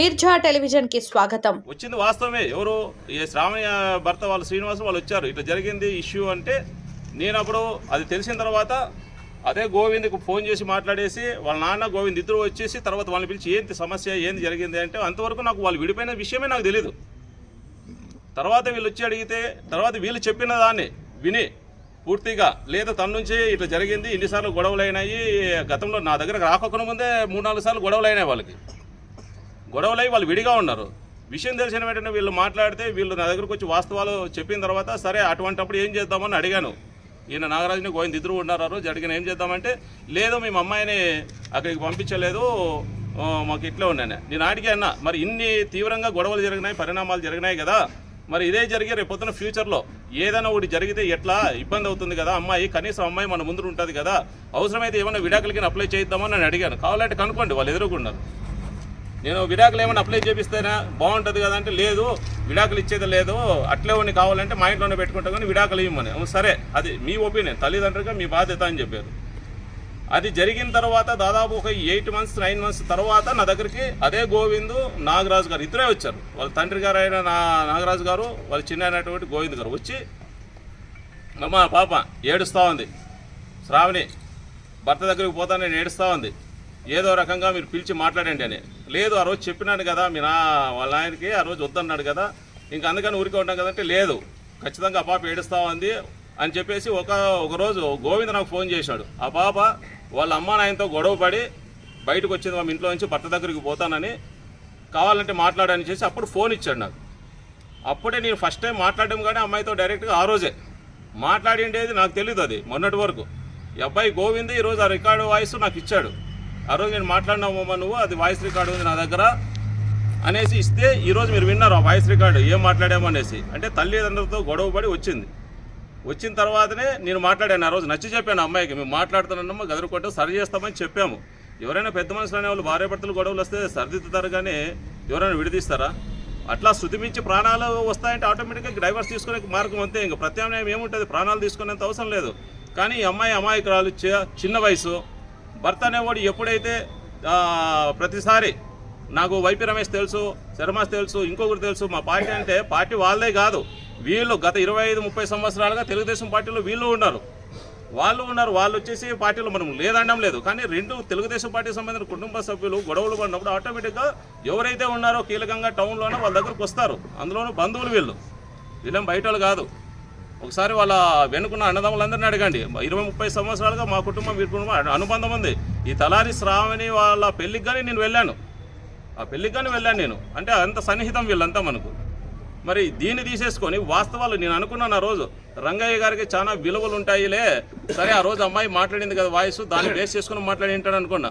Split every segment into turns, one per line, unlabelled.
మీర్జా టెలివిజన్కి స్వాగతం.
వచ్చింది వాస్తవమే. ఎవరు ఈ శ్రావణి భర్త వాళ్ళు శ్రీనివాసం వాళ్ళు వచ్చారు. ఇట్లా జరిగింది ఇష్యూ అంటే నేను అప్పుడు అది తెలిసిన తర్వాత అదే గోవింద్కి ఫోన్ చేసి మాట్లాడేసి వాళ్ళ నాన్న గోవింద్ ఇద్దరు వచ్చేసి తర్వాత వాళ్ళని పిలిచి ఏంటి సమస్య ఏంది జరిగింది అంటే అంతవరకు నాకు వాళ్ళు విడిపోయిన విషయమే నాకు తెలియదు తర్వాత వీళ్ళు వచ్చి అడిగితే తర్వాత వీళ్ళు చెప్పిన దాన్ని విని పూర్తిగా లేదా తన నుంచి ఇట్లా జరిగింది ఇన్నిసార్లు గొడవలు అయినాయి గతంలో నా దగ్గర రాకపోకుండా ముందే మూడు నాలుగు సార్లు గొడవలు అయినాయి వాళ్ళకి. గొడవలై వాళ్ళు విడిగా ఉన్నారు. విషయం తెలిసిన వెంటనే వీళ్ళు మాట్లాడితే వీళ్ళు నా దగ్గరకు వచ్చి వాస్తవాలు చెప్పిన తర్వాత సరే అటువంటప్పుడు ఏం చేద్దామని అడిగాను. ఈయన నాగరాజుని గోవింద్ ఇద్దరు ఉన్నారు ఆ అడిగిన ఏం చేద్దామంటే లేదు మేము అమ్మాయిని అక్కడికి పంపించలేదు. మాకు ఇట్లా ఉన్నాను నేను అడిగా అన్నా మరి ఇన్ని తీవ్రంగా గొడవలు జరిగినాయి పరిణామాలు జరిగినాయి కదా. మరి ఇదే జరిగి రేపు పొద్దున ఫ్యూచర్లో ఏదైనా ఒకటి జరిగితే ఎట్లా? ఇబ్బంది అవుతుంది కదా అమ్మాయి. కనీసం అమ్మాయి మన ముందు ఉంటుంది కదా. అవసరమైతే ఏమైనా విడాకులకి అప్లై చేద్దామని నేను అడిగాను. కావాలంటే కనుక్కోండి వాళ్ళు ఎదురుకున్నారు నేను విడాకులు ఏమైనా అప్లై చేపిస్తేనా బాగుంటుంది కదంటే లేదు విడాకులు ఇచ్చేది లేదు అట్లే ఉండి కావాలంటే మా ఇంట్లోనే పెట్టుకుంటాం కానీ విడాకులు ఇవ్వమని. సరే అది మీ ఒపీనియన్ తల్లిదండ్రులుగా మీ బాధ్యత అని చెప్పారు. అది జరిగిన తర్వాత దాదాపు ఒక ఎయిట్ మంత్స్ నైన్ మంత్స్ తర్వాత నా దగ్గరికి అదే గోవిందు నాగరాజు గారు ఇద్దరే వచ్చారు. వాళ్ళ తండ్రి గారు అయిన నా నాగరాజు గారు వాళ్ళ చిన్న అయినటువంటి గోవింద్ గారు వచ్చి మా పాప ఏడుస్తూ ఉంది. శ్రావణి భర్త దగ్గరికి పోతా నేను ఏడుస్తూ ఉంది. ఏదో రకంగా మీరు పిలిచి మాట్లాడండి అని. లేదు ఆ రోజు చెప్పినాను కదా మీ నా వాళ్ళ ఆయనకి ఆ రోజు వద్దన్నాడు కదా. ఇంక అందుకని ఊరికే ఉంటాం కదంటే లేదు. ఖచ్చితంగా ఆ పాప ఏడుస్తా ఉంది అని చెప్పేసి ఒక ఒక రోజు గోవింద్ నాకు ఫోన్ చేశాడు. ఆ పాప వాళ్ళ అమ్మ నాయనతో గొడవ పడి బయటకు వచ్చింది మా ఇంట్లో నుంచి భర్త దగ్గరికి పోతానని కావాలంటే మాట్లాడని చేసి అప్పుడు ఫోన్ ఇచ్చాడు నాకు. అప్పుడే నేను ఫస్ట్ టైం మాట్లాడడం కానీ అమ్మాయితో డైరెక్ట్గా ఆ రోజే. మాట్లాడిండేది నాకు తెలియదు అది మొన్నటి వరకు. ఈ అబ్బాయి గోవింద్ ఈరోజు ఆ రికార్డు వాయిస్ నాకు ఇచ్చాడు. ఆ రోజు నేను మాట్లాడినామమ్మా నువ్వు అది వాయిస్ రికార్డు ఉంది నా దగ్గర అనేసి ఇస్తే ఈరోజు మీరు విన్నారు ఆ వాయిస్ రికార్డు ఏం మాట్లాడామనేసి అంటే తల్లిదండ్రులతో గొడవపడి వచ్చింది. వచ్చిన తర్వాతనే నేను మాట్లాడాను ఆ రోజు నచ్చి చెప్పాను అమ్మాయికి మేము మాట్లాడుతున్నామో గదురుకుంటే సరి చేస్తామని చెప్పాము. ఎవరైనా పెద్ద మనుషులు వాళ్ళు భార్య భర్తలు గొడవలు వస్తే సరిదిద్దుతారు కానీ ఎవరైనా విడదీస్తారా? అట్లా శుతిమించి ప్రాణాలు వస్తాయంటే ఆటోమేటిక్గా డైవర్స్ తీసుకునే మార్గం అంతే. ఇంకా ప్రత్యామ్నాయం ఏముంటుంది? ప్రాణాలు తీసుకునేంత అవసరం లేదు. కానీ ఈ అమ్మాయి అమాయకురాలు చిన్న వయసు భర్త అనేవాడు ఎప్పుడైతే ప్రతిసారి నాకు వైపీ రమేష్ తెలుసు శర్మాస్ తెలుసు ఇంకొకరు తెలుసు మా పార్టీ అంటే పార్టీ వాళ్ళదే కాదు. వీళ్ళు గత ఇరవై ఐదు ముప్పై సంవత్సరాలుగా తెలుగుదేశం పార్టీలో వీళ్ళు ఉన్నారు. వాళ్ళు ఉన్నారు వాళ్ళు వచ్చేసి పార్టీలో మనం లేదనడం లేదు. కానీ రెండు తెలుగుదేశం పార్టీకి సంబంధించిన కుటుంబ సభ్యులు గొడవలు పడినప్పుడు ఆటోమేటిక్గా ఎవరైతే ఉన్నారో కీలకంగా టౌన్లోనో వాళ్ళ దగ్గరకు వస్తారు. అందులోనూ బంధువులు వీళ్ళు. వీళ్ళం బయట వాళ్ళు కాదు. ఒకసారి వాళ్ళ వెనుకున్న అన్నదమ్ములందరినీ అడగండి. ఇరవై ముప్పై సంవత్సరాలుగా మా కుటుంబం వీరి కుటుంబం అనుబంధం ఉంది. ఈ తలారి శ్రావణి వాళ్ళ పెళ్ళికి కానీ నేను వెళ్ళాను. ఆ పెళ్ళికి కానీ వెళ్ళాను నేను. అంటే అంత సన్నిహితం వీళ్ళంతా మనకు. మరి దీన్ని తీసేసుకొని వాస్తవాలు నేను అనుకున్నాను ఆ రోజు. రంగయ్య గారికి చాలా విలువలు ఉంటాయిలే. సరే ఆ రోజు అమ్మాయి మాట్లాడింది కదా వాయిస్ దాన్ని బేస్ చేసుకుని మాట్లాడి ఉంటాడు అనుకున్నా.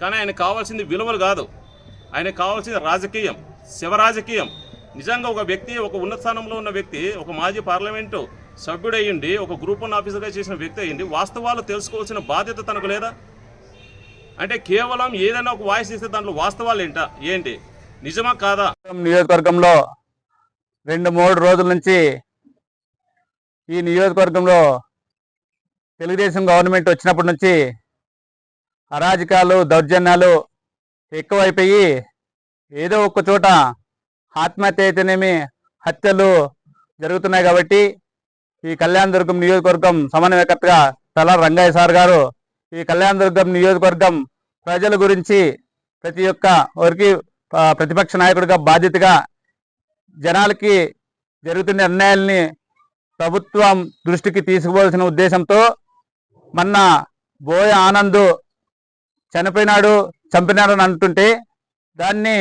కానీ ఆయన కావాల్సింది విలువలు కాదు. ఆయన కావాల్సింది రాజకీయం శివరాజకీయం. నిజంగా ఒక వ్యక్తి ఒక ఉన్నత స్థానంలో ఉన్న వ్యక్తి ఒక మాజీ పార్లమెంటు సభ్యుడయ్యండి ఒక గ్రూప్ వన్ ఆఫీసర్గా చేసిన వ్యక్తి అయ్యండి వాస్తవాలు తెలుసుకోవాల్సిన బాధ్యత తనకు లేదా? అంటే కేవలం ఏదైనా ఒక వాయిస్ ఇస్తే దాంట్లో వాస్తవాలు ఏంటా? ఏంటి? నిజమా కాదా?
నియోజకవర్గంలో రెండు మూడు రోజుల నుంచి ఈ నియోజకవర్గంలో తెలుగుదేశం గవర్నమెంట్ వచ్చినప్పటి నుంచి అరాజకాలు దౌర్జన్యాలు ఎక్కువైపోయి ఏదో ఒక చోట ఆత్మహత్య అయితేనేమి హత్యలు జరుగుతున్నాయి కాబట్టి ఈ కళ్యాణదుర్గం నియోజకవర్గం సమన్వయకర్తగా తల రంగయ్య సార్ గారు ఈ కళ్యాణదుర్గం నియోజకవర్గం ప్రజల గురించి ప్రతి ఒక్క వారికి ప్రతిపక్ష నాయకుడిగా బాధ్యతగా జనాలకి జరుగుతున్న నిర్ణయాల్ని ప్రభుత్వం దృష్టికి తీసుకోవాల్సిన ఉద్దేశంతో మొన్న బోయ ఆనంద్ చనిపోయినాడు చంపినాడని అంటుంటే దాన్ని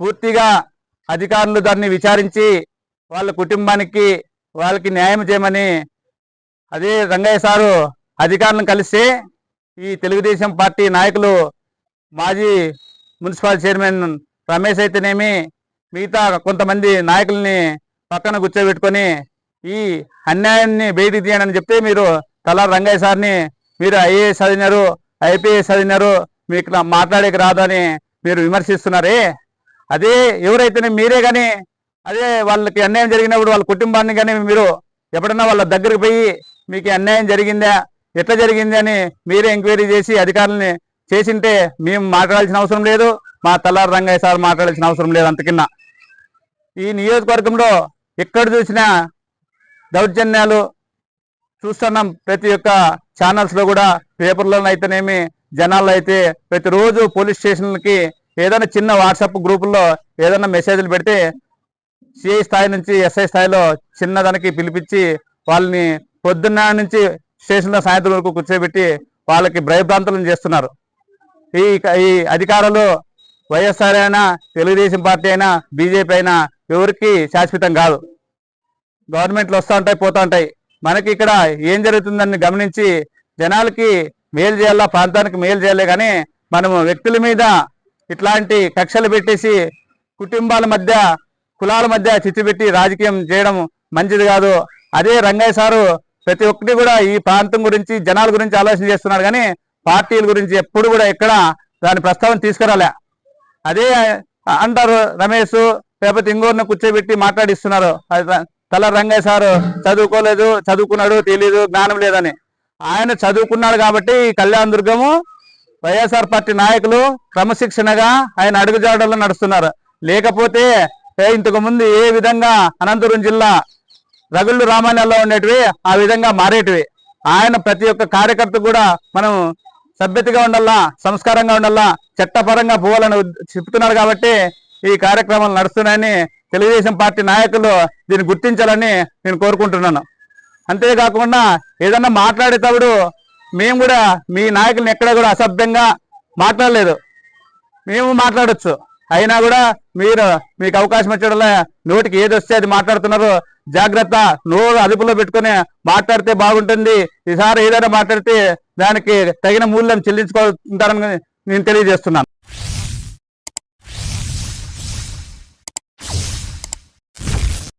పూర్తిగా అధికారులు దాన్ని విచారించి వాళ్ళ కుటుంబానికి వాళ్ళకి న్యాయం చేయమని అదే రంగయ్య సారు అధికారులను కలిస్తే ఈ తెలుగుదేశం పార్టీ నాయకులు మాజీ మున్సిపల్ చైర్మన్ రమేష్ అయితేనేమి మిగతా కొంతమంది నాయకుల్ని పక్కన కూర్చోబెట్టుకొని ఈ అన్యాయాన్ని బయటికి తీయండి అని చెప్తే మీరు తలా రంగయ్య సార్ని మీరు ఐఏఎస్ చదివినారు ఐపీఎస్ చదివినారు మీకు మాట్లాడేకి రాదు అని మీరు విమర్శిస్తున్నారే? అదే ఎవరైతేనే మీరే కానీ అదే వాళ్ళకి అన్యాయం జరిగినప్పుడు వాళ్ళ కుటుంబాన్ని కానీ మీరు ఎప్పుడన్నా వాళ్ళ దగ్గరికి పోయి మీకు అన్యాయం జరిగిందా ఎట్లా జరిగింది అని మీరే ఎంక్వైరీ చేసి అధికారులని చేసింటే మేము మాట్లాడాల్సిన అవసరం లేదు. మా తల్లారు రంగయ్య సార్ మాట్లాడాల్సిన అవసరం లేదు అంతకిన్నా. ఈ నియోజకవర్గంలో ఎక్కడ చూసినా దౌర్జన్యాలు చూస్తున్నాం ప్రతి ఒక్క ఛానల్స్లో కూడా. పేపర్లో అయితేనేమి జనాల్లో అయితే ప్రతిరోజు పోలీస్ స్టేషన్లకి ఏదైనా చిన్న వాట్సాప్ గ్రూపుల్లో ఏదైనా మెసేజ్లు పెడితే సిఐ స్థాయి నుంచి ఎస్ఐ స్థాయిలో చిన్నదానికి పిలిపించి వాళ్ళని పొద్దున్న నుంచి స్టేషన్లో సాయంత్రం వరకు కూర్చోబెట్టి వాళ్ళకి భయభ్రాంతులను చేస్తున్నారు. ఈ ఈ అధికారులు వైఎస్ఆర్ అయినా తెలుగుదేశం పార్టీ అయినా బీజేపీ అయినా ఎవరికి శాశ్వతం కాదు. గవర్నమెంట్లు వస్తూ ఉంటాయి పోతూ ఉంటాయి. మనకి ఇక్కడ ఏం జరుగుతుందని గమనించి జనాలకి మేలు చేయాలా ప్రాంతానికి మేలు చేయాలి కానీ మనము వ్యక్తుల మీద ఇట్లాంటి కక్షలు పెట్టేసి కుటుంబాల మధ్య కులాల మధ్య చిచ్చు పెట్టి రాజకీయం చేయడం మంచిది కాదు. అదే రంగయ్య సారు ప్రతి ఒక్కటి కూడా ఈ ప్రాంతం గురించి జనాల గురించి ఆలోచన చేస్తున్నాడు కానీ పార్టీల గురించి ఎప్పుడు కూడా ఎక్కడ దాని ప్రస్తావన తీసుకురాలే. అదే అంటారు రమేష్ లేకపోతే ఇంకోరిని కూర్చోబెట్టి మాట్లాడిస్తున్నారు. అది తల రంగయ్య సారు చదువుకోలేదు చదువుకున్నాడు తెలియదు జ్ఞానం లేదని. ఆయన చదువుకున్నాడు కాబట్టి ఈ కళ్యాణ దుర్గము వైఎస్ఆర్ పార్టీ నాయకులు క్రమశిక్షణగా ఆయన అడుగుజాడల్లో నడుస్తున్నారు. లేకపోతే ఇంతకుముందు ఇంతకు ముందు ఏ విధంగా అనంతపురం జిల్లా రగుళ్ళు రామాయణాల్లో ఉండేటివి ఆ విధంగా మారేటివి. ఆయన ప్రతి ఒక్క కార్యకర్త కూడా మనం సభ్యతగా ఉండాలా సంస్కారంగా ఉండాలా చట్టపరంగా పోవాలని చెప్తున్నారు కాబట్టి ఈ కార్యక్రమాలు నడుస్తున్నాయని తెలుగుదేశం పార్టీ నాయకులు దీన్ని గుర్తించాలని నేను కోరుకుంటున్నాను. అంతేకాకుండా ఏదన్నా మాట్లాడేటప్పుడు మేము కూడా మీ నాయకుల్ని ఎక్కడ కూడా అసభ్యంగా మాట్లాడలేదు. మేము మాట్లాడొచ్చు. అయినా కూడా మీరు మీకు అవకాశం వచ్చేటలా నోటికి ఏది వస్తే అది మాట్లాడుతున్నారు. జాగ్రత్త నోరు అదుపులో పెట్టుకొని మాట్లాడితే బాగుంటుంది. ఈసారి ఏదైనా మాట్లాడితే దానికి తగిన మూల్యం చెల్లించుకుంటారని నేను తెలియజేస్తున్నాను.